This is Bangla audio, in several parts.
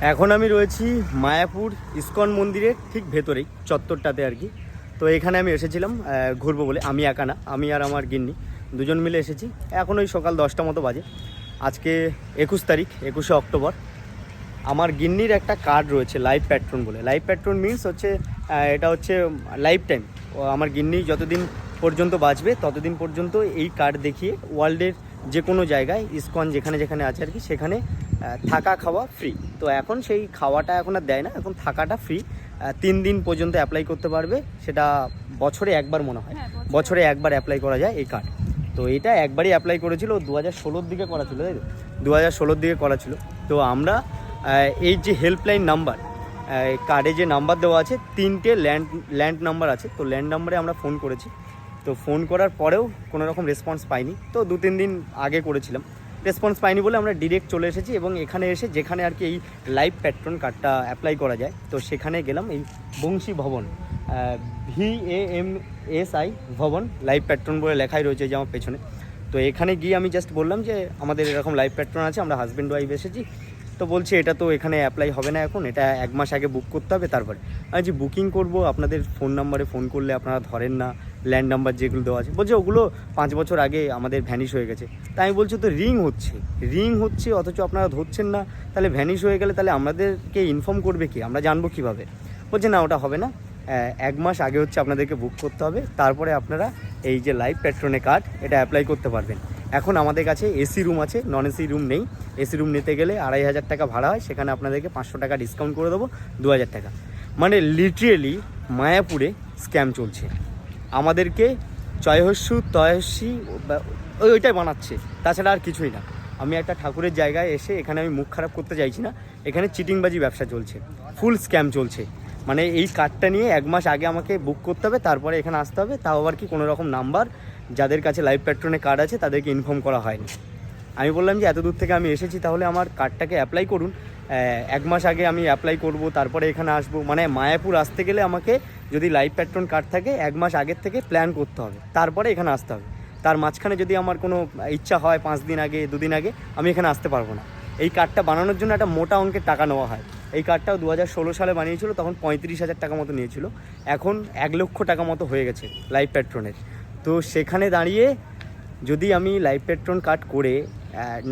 এখন আমি রয়েছি মায়াপুর ইস্কন মন্দিরের ঠিক ভেতরেই, চত্বরটাতে আর কি। তো এখানে আমি এসেছিলাম ঘুরবো বলে। আমি একা না, আমি আর আমার গিন্নি দুজন মিলে এসেছি। এখন ওই সকাল দশটা মতো বাজে। আজকে একুশ তারিখ, একুশে অক্টোবর। আমার গিন্নির একটা কার্ড রয়েছে লাইভ প্যাট্রন বলে। লাইভ প্যাট্রন মিনস হচ্ছে এটা হচ্ছে লাইফ টাইম। আমার গিন্নি যতদিন পর্যন্ত বাঁচবে, ততদিন পর্যন্ত এই কার্ড দেখিয়ে ওয়ার্ল্ডের যে কোনো জায়গায়, ইস্কন যেখানে যেখানে আছে আর কি, সেখানে থাকা খাওয়া ফ্রি তো এখন সেই খাওয়াটা এখন আর দেয় না এখন থাকাটা ফ্রি তিন দিন পর্যন্ত অ্যাপ্লাই করতে পারবে সেটা বছরে একবার মনে হয়। হ্যাঁ, বছরে। বছরে একবার অ্যাপ্লাই করা যায় এই কার্ড তো এটা একবারই অ্যাপ্লাই করেছিল দু হাজার ষোলোর দিকে করা ছিল তাই তো? দু হাজার ষোলোর দিকে করা ছিল। তো আমরা এই যে হেল্পলাইন নাম্বার কার্ডে যে নাম্বার দেওয়া আছে তিনটে ল্যান্ড ল্যান্ড নাম্বার আছে। তো ল্যান্ড নাম্বারে আমরা ফোন করেছি। তো ফোন করার পরেও কোনো রকম রেসপন্স পাইনি। তো দু তিন দিন আগে করেছিলাম। রেসপন্স পাইনি বলে আমরা ডিরেক্ট চলে এসেছি এবং এখানে এসে যেখানে আর কি এই লাইভ প্যাট্রন কার্ডটা অ্যাপ্লাই করা যায়, তো সেখানে গেলাম এই Bangshi Bhavan V A M S I Bhavan life patron বলে লেখাই রয়েছে যে আমার পেছনে। তো এখানে গিয়ে আমি জাস্ট বললাম যে আমাদের এরকম লাইভ প্যাট্রন আছে, আমরা হাজব্যান্ড ওয়াইফ এসেছি, তো বলছে এটা তো এখানে অ্যাপ্লাই হবে না এখন, এটা এক মাস আগে বুক করতে হবে, তারপরে আমি যে বুকিং করব, আপনাদের ফোন নাম্বারে ফোন করলে আপনারা ধরেন না ল্যান্ড নাম্বার যেগুলো দেওয়া আছে। বলছে ওগুলো পাঁচ বছর আগে আমাদের ভ্যানিশ হয়ে গেছে। তাই আমি বলছি, তো রিং হচ্ছে। রিং হচ্ছে, অথচ আপনারা ধরছেন না। তাহলে ভ্যানিশ হয়ে গেলে তাহলে আমাদেরকে ইনফর্ম করবে কি? আমরা জানব কীভাবে? বলছে, না, ওটা হবে না। এক মাস আগে হচ্ছে আপনাদেরকে বুক করতে হবে। তারপরে আপনারা এই যে লাইভ পেট্রনে কার্ড এটা অ্যাপ্লাই করতে পারবেন। এখন আমাদের কাছে এসি রুম আছে নন এসি রুম নেই। এসি রুম নিতে গেলে আড়াই হাজার টাকা ভাড়া হয়। সেখানে আপনাদেরকে পাঁচশো টাকা ডিসকাউন্ট করে দেবো, দু হাজার টাকা। মানে লিটারেলি মায়াপুরে স্ক্যাম চলছে। আমাদেরকে চয়হস্যু তয়স্যি ওই ওইটাই বানাচ্ছে। তাছাড়া আর কিছুই না। আমি একটা ঠাকুরের জায়গায় এসে এখানে আমি মুখ খারাপ করতে চাইছি না। এখানে চিটিংবাজি ব্যবসা চলছে। ফুল স্ক্যাম চলছে। মানে এই কার্ডটা নিয়ে এক মাস আগে আমাকে বুক করতে হবে, তারপরে এখানে আসতে হবে। তাও আবার কি কোনো রকম নাম্বার? যাদের কাছে লাইভ পেট্রনে কার্ড আছে, তাদেরকে ইনফর্ম করা হয়নি। আমি বললাম যে, এত দূর থেকে আমি এসেছি, তাহলে আমার কার্ডটাকে অ্যাপ্লাই করুন। এক মাস আগে আমি অ্যাপ্লাই করব, তারপরে এখানে আসব। মানে মায়াপুর আসতে গেলে আমাকে যদি লাইভ প্যাট্রন কার্ড থাকে, এক মাস আগের থেকে প্ল্যান করতে হবে। তারপরে এখানে আসতে হবে। তার মাঝখানে যদি আমার কোনো ইচ্ছা হয় পাঁচ দিন আগে, দুদিন আগে, আমি এখানে আসতে পারব না। এই কার্ডটা বানানোর জন্য একটা মোটা অঙ্কের টাকা নেওয়া হয়। এই কার্ডটাও দু হাজার ষোলো সালে বানিয়েছিল, তখন পঁয়ত্রিশ হাজার টাকা মতো নিয়েছিল। এখন এক লক্ষ টাকা মতো হয়ে গেছে লাইভ প্যাট্রনের তো সেখানে দাঁড়িয়ে যদি আমি লাইভ পেট্রন কার্ড করে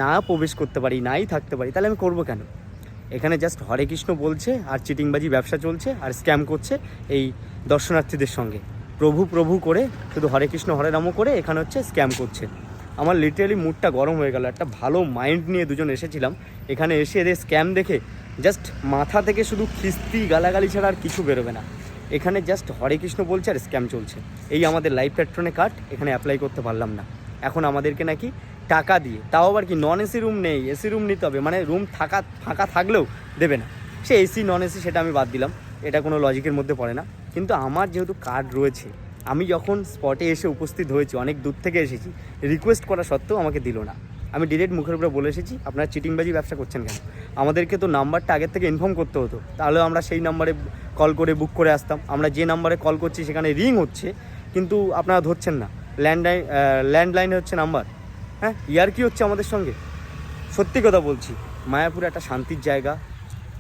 না প্রবেশ করতে পারি, নাই থাকতে পারি, তাহলে আমি করব কেন? এখানে জাস্ট হরে কৃষ্ণ বলছে আর চিটিংবাজি ব্যবসা চলছে আর স্ক্যাম করছে এই দর্শনার্থীদের সঙ্গে। প্রভু প্রভু করে, শুধু হরে কৃষ্ণ, হরে রামও করে এখানে হচ্ছে স্ক্যাম করছে। আমার লিটারালি মুডটা গরম হয়ে গেল, একটা ভালো মাইন্ড নিয়ে দুজন এসেছিলাম। এখানে এসে এদের স্ক্যাম দেখে জাস্ট মাথা থেকে শুধু খিস্তি, গালাগালি ছাড়া আর কিছু বেরোবে না। এখানে জাস্ট হরে কৃষ্ণ বলছে আর স্ক্যাম চলছে। এই আমাদের লাইফ পেট্রনে কার্ড এখানে অ্যাপ্লাই করতে পারলাম না। এখন আমাদেরকে নাকি টাকা দিয়ে। তাও আবার কি নন এসি রুম নেই এসি রুম নিতে হবে। মানে রুম থাকা, ফাঁকা থাকলেও দেবে না। সে এসি নন এসি সেটা আমি বাদ দিলাম। এটা কোনো লজিকের মধ্যে পড়ে না। কিন্তু আমার যেহেতু কার্ড রয়েছে, আমি যখন স্পটে এসে উপস্থিত হয়েছি, অনেক দূর থেকে এসেছি রিকোয়েস্ট করা সত্ত্বেও আমাকে দিল না। আমি ডিরেক্ট মুখের উপরে বলে এসেছি, আপনারা চিটিংবাজি ব্যবসা করছেন কেন? আমাদেরকে তো নাম্বারটা আগের থেকে ইনফর্ম করতে হতো। তাহলে আমরা সেই নাম্বারে কল করে বুক করে আসতাম। আমরা যে নাম্বারে কল করছি, সেখানে রিং হচ্ছে। কিন্তু আপনারা ধরছেন না। ল্যান্ডলাইন ল্যান্ডলাইনে হচ্ছে নাম্বার হ্যাঁ ইয়ার কি হচ্ছে আমাদের সঙ্গে? সত্যি কথা বলছি, মায়াপুর একটা শান্তির জায়গা,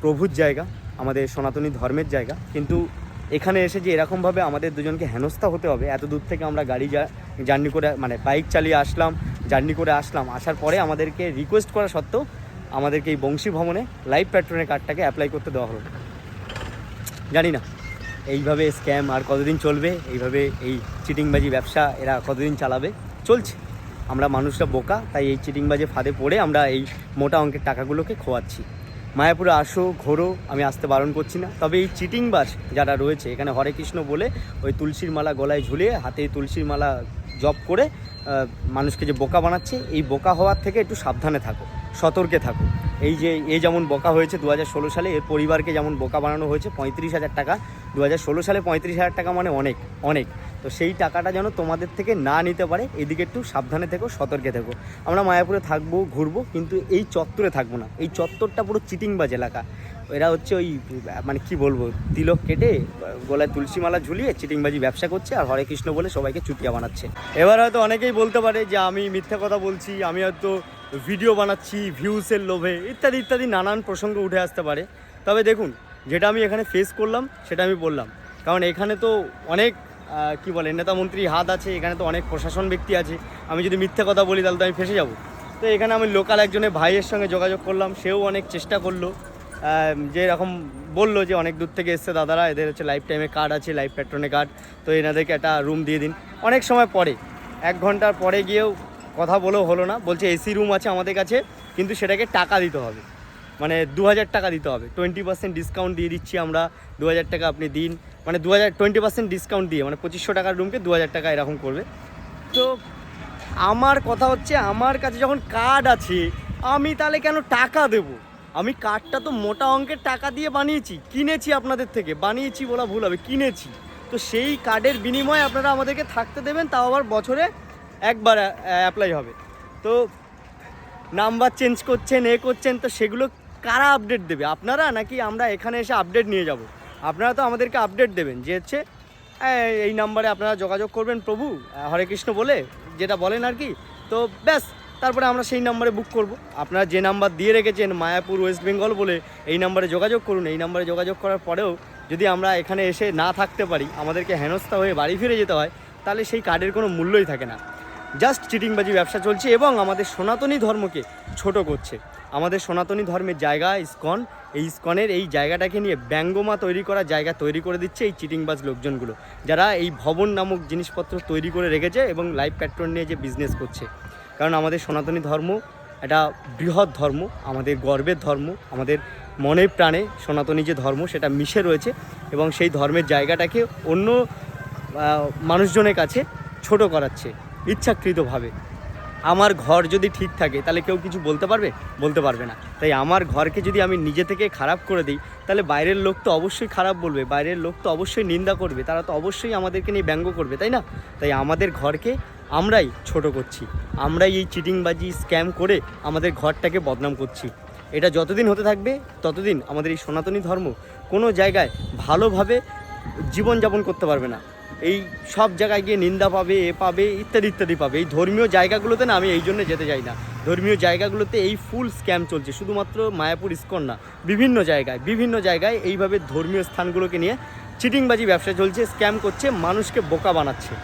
প্রভুর জায়গা, আমাদের সনাতনী ধর্মের জায়গা, কিন্তু এখানে এসে যে এরকমভাবে আমাদের দুজনকে হেনস্থা হতে হবে, এত দূর থেকে আমরা গাড়ি জার্নি করে মানে বাইক চালিয়ে আসলাম, জার্নি করে আসলাম, আসার পরে আমাদেরকে রিকোয়েস্ট করা সত্ত্বেও আমাদেরকে এই বংশী ভবনে লাইভ প্যাট্রনের কার্ডটাকে অ্যাপ্লাই করতে দেওয়া হলো। জানি না, এইভাবে স্ক্যাম আর কতদিন চলবে, এইভাবে এই চিটিংবাজি ব্যবসা এরা কতদিন চালাবে, চলছে। আমরা মানুষরা বোকা, তাই এই চিটিংবাজে ফাঁদে পড়ে আমরা এই মোটা অঙ্কের টাকাগুলোকে খোয়াচ্ছি। মায়াপুরে আসো, ঘোরো, আমি আসতে বারণ করছি না। তবে এই চিটিংবাজ যারা রয়েছে, এখানে হরে কৃষ্ণ বলে ওই তুলসীর মালা গলায় ঝুলিয়ে হাতে তুলসীর মালা জপ করে মানুষকে যে বোকা বানাচ্ছে, এই বোকা হওয়ার থেকে একটু সাবধানে থাকো, সতর্কে থাকো। এই যে, এ যেমন বোকা হয়েছে দু হাজার ষোলো সালে, এর পরিবারকে যেমন বোকা বানানো হয়েছে পঁয়ত্রিশ হাজার টাকা দু হাজার ষোলো সালে পঁয়ত্রিশ হাজার টাকা মানে অনেক অনেক। তো সেই টাকাটা যেন তোমাদের থেকে না নিতে পারে, এদিকে একটু সাবধানে থেকো, সতর্কে থেকো। আমরা মায়াপুরে থাকব, ঘুরবো, কিন্তু এই চত্বরে থাকব না। এই চত্বরটা পুরো চিটিংবাজ এলাকা। এরা হচ্ছে ওই মানে কি বলব, তিলক কেটে, গলায় তুলসী মালা ঝুলিয়ে চিটিংবাজি ব্যবসা করছে, আর হরে কৃষ্ণ বলে সবাইকে চুটিয়া বানাচ্ছে। এবার হয়তো অনেকেই বলতে পারে যে আমি মিথ্যা কথা বলছি, আমি হয়তো ভিডিও বানাচ্ছি ভিউসের লোভে, ইত্যাদি ইত্যাদি নানান প্রসঙ্গ উঠে আসতে পারে। তবে দেখুন, যেটা আমি এখানে ফেস করলাম, সেটা আমি বললাম। কারণ এখানে তো অনেক কি বলে, নেতা মন্ত্রী হাত আছে, এখানে তো অনেক প্রশাসন ব্যক্তি আছে। আমি যদি মিথ্যে কথা বলি, তাহলে তো আমি ফেসে যাব। তো এখানে আমি লোকাল একজনের ভাইয়ের সঙ্গে যোগাযোগ করলাম, সেও অনেক চেষ্টা করল। যে এরকম বলল যে অনেক দূর থেকে এসছে দাদারা, এদের হচ্ছে লাইফ টাইমে কার্ড আছে লাইফ প্যাট্রনে কার্ড তো এনাদেরকে একটা রুম দিয়ে দিন। অনেক সময় পরে, এক ঘণ্টার পরে গিয়েও কথা বলেও হলো না। বলছে এসি রুম আছে আমাদের কাছে, কিন্তু সেটাকে টাকা দিতে হবে। মানে দু হাজার টাকা দিতে হবে। টোয়েন্টি পার্সেন্ট ডিসকাউন্ট দিয়ে দিচ্ছি আমরা। দু হাজার টাকা আপনি দিন। মানে দু হাজার টোয়েন্টি পার্সেন্ট ডিসকাউন্ট দিয়ে মানে পঁচিশশো টাকার রুমকে দু হাজার টাকা এরকম করবে। তো আমার কথা হচ্ছে, আমার কাছে যখন কার্ড আছে, আমি তাহলে কেন টাকা দেব? আমি কার্ডটা তো মোটা অঙ্কের টাকা দিয়ে বানিয়েছি, কিনেছি আপনাদের থেকে। বানিয়েছি বলা ভুল হবে, কিনেছি। তো সেই কার্ডের বিনিময়ে আপনারা আমাদেরকে থাকতে দেবেন, তাও আবার বছরে একবার অ্যাপ্লাই হবে। তো নাম্বার চেঞ্জ করছেন, এ করছেন, তো সেগুলো কারা আপডেট দেবে? আপনারা নাকি আমরা এখানে এসে আপডেট নিয়ে যাব? আপনারা তো আমাদেরকে আপডেট দেবেন, যে হচ্ছে, "এই- নাম্বারে আপনারা যোগাযোগ করবেন প্রভু হরে কৃষ্ণ বলে, যেটা বলেন আর কি। তো ব্যাস, তারপরে আমরা সেই নাম্বারে বুক করব। আপনারা যে নাম্বার দিয়ে রেখেছেন, মায়াপুর ওয়েস্ট বেঙ্গল বলে, এই নাম্বারে যোগাযোগ করুন। এই নাম্বারে যোগাযোগ করার পরেও যদি আমরা এখানে এসে না থাকতে পারি, আমাদেরকে হেনস্থা হয়ে বাড়ি ফিরে যেতে হয়, তাহলে সেই কার্ডের কোনো মূল্যই থাকে না। জাস্ট চিটিংবাজি ব্যবসা চলছে এবং আমাদের সনাতনী ধর্মকে ছোট করছে। আমাদের সনাতনী ধর্মের জায়গা ইস্কন। এই ইস্কনের এই জায়গাটাকে নিয়ে ব্যঙ্গমা তৈরি করা জায়গা তৈরি করে দিচ্ছে এই চিটিংবাজ লোকজনগুলো। যারা এই ভবন নামক জিনিসপত্র তৈরি করে রেখেছে এবং লাইফ প্যাট্রন নিয়ে যে বিজনেস করছে। কারণ আমাদের সনাতনী ধর্ম একটা বৃহৎ ধর্ম, আমাদের গর্বের ধর্ম, আমাদের মনে প্রাণে সনাতনী যে ধর্ম সেটা মিশে রয়েছে এবং সেই ধর্মের জায়গাটাকে অন্য মানুষজনের কাছে ছোট করাচ্ছে। ইচ্ছাকৃতভাবে। আমার ঘর যদি ঠিক থাকে, তাহলে কেউ কিছু বলতে পারবে? বলতে পারবে না। তাই আমার ঘরকে যদি আমি নিজে থেকে খারাপ করে দিই, তাহলে বাইরের লোক তো অবশ্যই খারাপ বলবে, বাইরের লোক তো অবশ্যই নিন্দা করবে, তারা তো অবশ্যই আমাদেরকে নিয়ে ব্যঙ্গ করবে, তাই না? তাই আমাদের ঘরকে আমরাই ছোট করছি। আমরাই এই চিটিংবাজি স্ক্যাম করে আমাদের ঘরটাকে বদনাম করছি। এটা যতদিন হতে থাকবে, ততদিন আমাদের এই সনাতনী ধর্ম কোনো জায়গায় ভালোভাবে জীবনযাপন করতে পারবে না। এই সব জায়গায় গিয়ে নিন্দা পাবে, এ পাবে, ইত্যাদি ইত্যাদি পাবে। এই ধর্মীয় জায়গাগুলোতে না আমি এই জন্য যেতে চাই না। ধর্মীয় জায়গাগুলোতে এই ফুল স্ক্যাম চলছে। শুধুমাত্র মায়াপুর ইস্কন না, বিভিন্ন জায়গায় বিভিন্ন জায়গায় এইভাবে ধর্মীয় স্থানগুলোকে নিয়ে চিটিংবাজি ব্যবসা চলছে স্ক্যাম করছে, মানুষকে বোকা বানাচ্ছে।